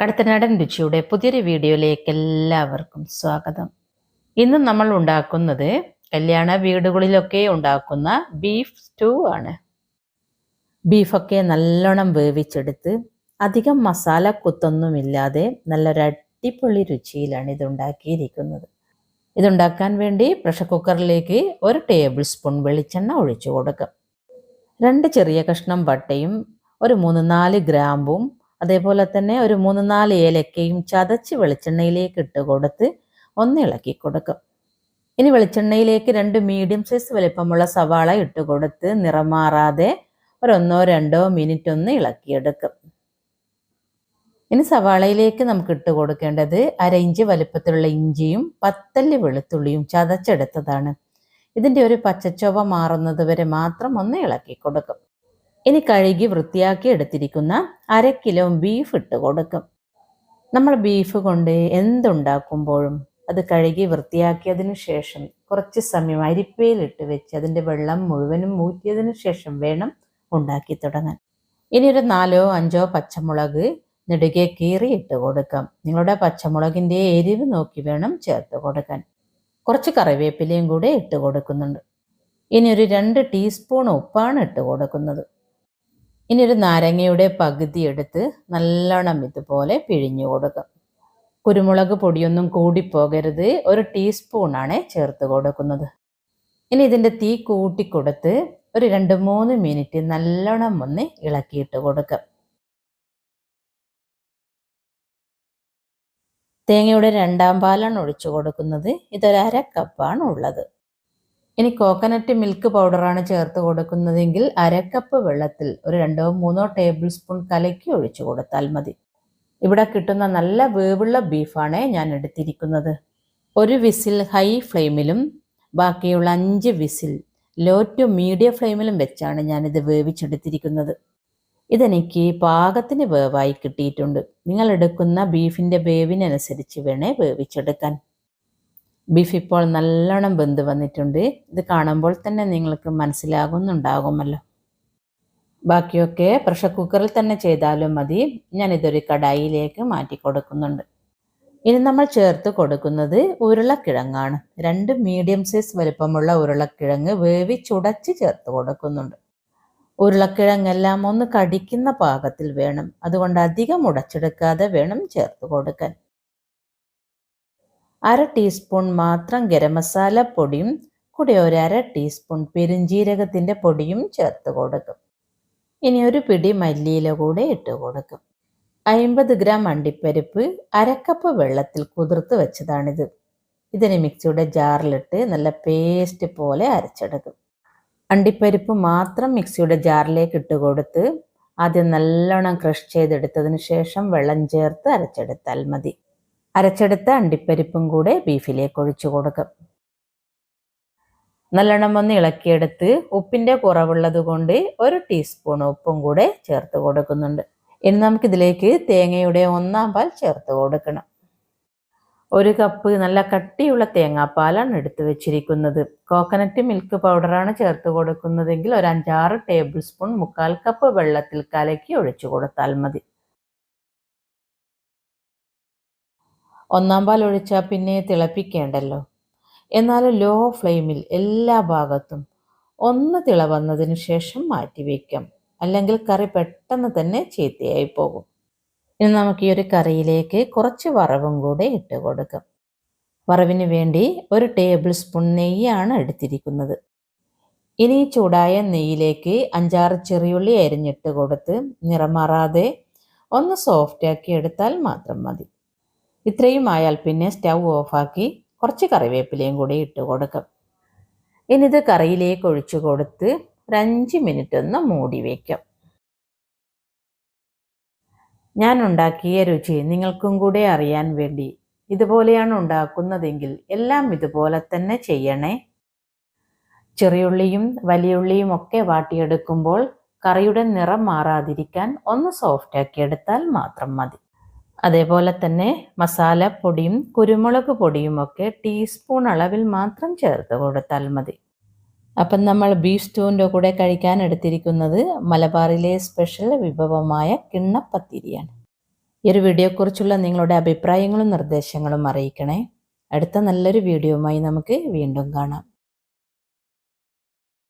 കടത്തനാടൻ രുചിയുടെ പുതിയൊരു വീഡിയോയിലേക്ക് എല്ലാവർക്കും സ്വാഗതം. ഇന്ന് നമ്മൾ ഉണ്ടാക്കുന്നത് കല്യാണ വീടുകളിലൊക്കെ ഉണ്ടാക്കുന്ന ബീഫ് സ്റ്റൂ ആണ്. ബീഫൊക്കെ നല്ലോണം വേവിച്ചെടുത്ത് അധികം മസാല കുത്തൊന്നുമില്ലാതെ നല്ലൊരു അടിപൊളി രുചിയിലാണ് ഇത് ഉണ്ടാക്കിയിരിക്കുന്നത്. ഇതുണ്ടാക്കാൻ വേണ്ടി പ്രഷർ കുക്കറിലേക്ക് ഒരു ടേബിൾ സ്പൂൺ വെളിച്ചെണ്ണ ഒഴിച്ചു കൊടുക്കാം. രണ്ട് ചെറിയ കഷ്ണം പട്ടയും ഒരു മൂന്ന് നാല് ഗ്രാമ്പും അതേപോലെ തന്നെ ഒരു മൂന്ന് നാല് ഏലക്കയും ചതച്ച് വെളിച്ചെണ്ണയിലേക്ക് ഇട്ട് കൊടുത്ത് ഒന്ന് ഇളക്കി കൊടുക്കും. ഇനി വെളിച്ചെണ്ണയിലേക്ക് രണ്ട് മീഡിയം സൈസ് വലിപ്പമുള്ള സവാള ഇട്ട് കൊടുത്ത് നിറം മാറാതെ ഒരൊന്നോ രണ്ടോ മിനിറ്റ് ഒന്ന് ഇളക്കിയെടുക്കും. ഇനി സവാളയിലേക്ക് നമുക്ക് ഇട്ട് കൊടുക്കേണ്ടത് അര ഇഞ്ച് വലിപ്പത്തിലുള്ള ഇഞ്ചിയും പത്തല്ലി വെളുത്തുള്ളിയും ചതച്ചെടുത്തതാണ്. ഇതിന്റെ ഒരു പച്ചച്ചൊവ മാറുന്നത് വരെ മാത്രം ഒന്ന് ഇളക്കി കൊടുക്കും. ഇനി കഴുകി വൃത്തിയാക്കി എടുത്തിരിക്കുന്ന അര കിലോ ബീഫ് ഇട്ട് കൊടുക്കും. നമ്മൾ ബീഫ് കൊണ്ട് എന്തുണ്ടാക്കുമ്പോഴും അത് കഴുകി വൃത്തിയാക്കിയതിനു ശേഷം കുറച്ച് സമയം അരിപ്പയിലിട്ട് വെച്ച് അതിന്റെ വെള്ളം മുഴുവനും ഊറ്റിയതിനു ശേഷം വേണം ഉണ്ടാക്കി തുടങ്ങാൻ. ഇനി ഒരു നാലോ അഞ്ചോ പച്ചമുളക് നെടുകെ കീറി ഇട്ട് കൊടുക്കാം. നിങ്ങളുടെ പച്ചമുളകിന്റെ എരിവ് നോക്കി വേണം ചേർത്ത് കൊടുക്കാൻ. കുറച്ച് കറിവേപ്പിലയും കൂടെ ഇട്ട് കൊടുക്കുന്നുണ്ട്. ഇനി ഒരു രണ്ട് ടീസ്പൂൺ ഉപ്പാണ് ഇട്ട് കൊടുക്കുന്നത്. ഇനി ഒരു നാരങ്ങയുടെ പകുതി എടുത്ത് നല്ലോണം ഇതുപോലെ പിഴിഞ്ഞു കൊടുക്കും. കുരുമുളക് പൊടിയൊന്നും കൂടിപ്പോകരുത് ഒരു ടീസ്പൂണാണ് ചേർത്ത് കൊടുക്കുന്നത്. ഇനി ഇതിന്റെ തീ കൂട്ടിക്കൊടുത്ത് ഒരു രണ്ട് മൂന്ന് മിനിറ്റ് നല്ലോണം ഒന്ന് ഇളക്കിയിട്ട് കൊടുക്കാം. തേങ്ങയുടെ രണ്ടാം പാലാണ് ഒഴിച്ചു കൊടുക്കുന്നത്. ഇതൊരു അര കപ്പാണ് ഉള്ളത്. ഇനി കോക്കനട്ട് മിൽക്ക് പൗഡറാണ് ചേർത്ത് കൊടുക്കുന്നതെങ്കിൽ അരക്കപ്പ് വെള്ളത്തിൽ ഒരു രണ്ടോ മൂന്നോ ടേബിൾ സ്പൂൺ കലക്കി ഒഴിച്ചു കൊടുത്താൽ മതി. ഇവിടെ കിട്ടുന്ന നല്ല വേവുള്ള ബീഫാണ് ഞാൻ എടുത്തിരിക്കുന്നത്. ഒരു വിസിൽ ഹൈ ഫ്ലെയിമിലും ബാക്കിയുള്ള അഞ്ച് വിസിൽ ലോ ടു മീഡിയം ഫ്ലെയിമിലും വെച്ചാണ് ഞാനിത് വേവിച്ചെടുത്തിരിക്കുന്നത്. ഇതെനിക്ക് പാകത്തിന് വേവായി കിട്ടിയിട്ടുണ്ട്. നിങ്ങൾ എടുക്കുന്ന ബീഫിന്റെ വേവിനനുസരിച്ച് വേണേ വേവിച്ചെടുക്കാൻ. ബീഫ് ഇപ്പോൾ നല്ലോണം വെന്ത് വന്നിട്ടുണ്ട്. ഇത് കാണുമ്പോൾ തന്നെ നിങ്ങൾക്ക് മനസ്സിലാകുന്നുണ്ടാകുമല്ലോ. ബാക്കിയൊക്കെ പ്രഷർ കുക്കറിൽ തന്നെ ചെയ്താലും മതി. ഞാനിതൊരു കടായിലേക്ക് മാറ്റി കൊടുക്കുന്നുണ്ട്. ഇനി നമ്മൾ ചേർത്ത് കൊടുക്കുന്നത് ഉരുളക്കിഴങ്ങാണ്. രണ്ട് മീഡിയം സൈസ് വലുപ്പമുള്ള ഉരുളക്കിഴങ്ങ് വേവിച്ചുടച്ച് ചേർത്ത് കൊടുക്കുന്നുണ്ട്. ഉരുളക്കിഴങ്ങെല്ലാം ഒന്ന് കടിക്കുന്ന പാകത്തിൽ വേണം. അതുകൊണ്ട് അധികം ഉടച്ചെടുക്കാതെ വേണം ചേർത്ത് കൊടുക്കാൻ. അര ടീസ്പൂൺ മാത്രം ഗരം മസാല പൊടിയും കൂടെ ഒരു അര ടീസ്പൂൺ പെരുംജീരകത്തിന്റെ പൊടിയും ചേർത്ത് കൊടുക്കും. ഇനി ഒരു പിടി മല്ലിയില കൂടെ ഇട്ട് കൊടുക്കും. അമ്പത് ഗ്രാം അണ്ടിപ്പരിപ്പ് അരക്കപ്പ് വെള്ളത്തിൽ കുതിർത്ത് വെച്ചതാണിത്. ഇതിന് മിക്സിയുടെ ജാറിലിട്ട് നല്ല പേസ്റ്റ് പോലെ അരച്ചെടുക്കും. അണ്ടിപ്പരിപ്പ് മാത്രം മിക്സിയുടെ ജാറിലേക്ക് ഇട്ട് കൊടുത്ത് ആദ്യം നല്ലോണം ക്രഷ് ചെയ്തെടുത്തതിന് ശേഷം വെള്ളം ചേർത്ത് അരച്ചെടുത്താൽ മതി. അരച്ചെടുത്ത അണ്ടിപ്പരിപ്പും കൂടെ ബീഫിലേക്ക് ഒഴിച്ചു കൊടുക്കും. നല്ലോണം ഒന്ന് ഇളക്കിയെടുത്ത് ഉപ്പിന്റെ കുറവുള്ളത് കൊണ്ട് ഒരു ടീസ്പൂൺ ഉപ്പും കൂടെ ചേർത്ത് കൊടുക്കുന്നുണ്ട്. ഇനി നമുക്കിതിലേക്ക് തേങ്ങയുടെ ഒന്നാം പാൽ ചേർത്ത് കൊടുക്കണം. ഒരു കപ്പ് നല്ല കട്ടിയുള്ള തേങ്ങാപ്പാലാണ് എടുത്തു വെച്ചിരിക്കുന്നത്. കോക്കനട്ട് മിൽക്ക് പൗഡറാണ് ചേർത്ത് കൊടുക്കുന്നതെങ്കിൽ ഒരു അഞ്ചാറ് ടേബിൾ സ്പൂൺ മുക്കാൽ കപ്പ് വെള്ളത്തിൽ കലക്കി ഒഴിച്ചു കൊടുത്താൽ മതി. ഒന്നാം പാൽ ഒഴിച്ചാൽ പിന്നെ തിളപ്പിക്കേണ്ടല്ലോ. എന്നാൽ ലോ ഫ്ലെയിമിൽ എല്ലാ ഭാഗത്തും ഒന്ന് തിളവന്നതിന് ശേഷം മാറ്റി വയ്ക്കാം അല്ലെങ്കിൽ കറി പെട്ടെന്ന് തന്നെ ചീത്തയായി പോകും. ഇനി നമുക്ക് ഈ ഒരു കറിയിലേക്ക് കുറച്ച് വറവും കൂടെ ഇട്ട് കൊടുക്കാം. വറവിന് വേണ്ടി ഒരു ടേബിൾ സ്പൂൺ നെയ്യാണ് എടുത്തിരിക്കുന്നത്. ഇനി ചൂടായ നെയ്യിലേക്ക് അഞ്ചാറ് ചെറിയുള്ളി അരിഞ്ഞിട്ട് കൊടുത്ത് നിറമാറാതെ ഒന്ന് സോഫ്റ്റാക്കി എടുത്താൽ മാത്രം മതി. ഇത്രയും ആയാൽ പിന്നെ സ്റ്റൗ ഓഫാക്കി കുറച്ച് കറിവേപ്പിലയും കൂടി ഇട്ട് കൊടുക്കും. ഇനി ഇത് കറിയിലേക്ക് ഒഴിച്ചു കൊടുത്ത് ഒരഞ്ച് മിനിറ്റ് ഒന്ന് മൂടി വയ്ക്കും ഞാൻ ഉണ്ടാക്കിയ രുചി നിങ്ങൾക്കും കൂടെ അറിയാൻ വേണ്ടി ഇതുപോലെയാണ് ഉണ്ടാക്കുന്നതെങ്കിൽ എല്ലാം ഇതുപോലെ തന്നെ ചെയ്യണേ. ചെറിയുള്ളിയും വലിയുള്ളിയും ഒക്കെ വാട്ടിയെടുക്കുമ്പോൾ കറിയുടെ നിറം മാറാതിരിക്കാൻ ഒന്ന് സോഫ്റ്റാക്കി എടുത്താൽ മാത്രം മതി. അതേപോലെ തന്നെ മസാലപ്പൊടിയും കുരുമുളക് പൊടിയും ഒക്കെ ടീസ്പൂൺ അളവിൽ മാത്രം ചേർത്ത് കൊടുത്താൽ മതി. അപ്പം നമ്മൾ ബീഫ് സ്റ്റൂവിന്റെ കൂടെ കഴിക്കാൻ എടുത്തിരിക്കുന്നത് മലബാറിലെ സ്പെഷ്യൽ വിഭവമായ കിണ്ണപ്പത്തിരിയാണ്. ഈ ഒരു വീഡിയോയെക്കുറിച്ചുള്ള നിങ്ങളുടെ അഭിപ്രായങ്ങളും നിർദ്ദേശങ്ങളും അറിയിക്കണേ. അടുത്ത നല്ലൊരു വീഡിയോയുമായി നമുക്ക് വീണ്ടും കാണാം.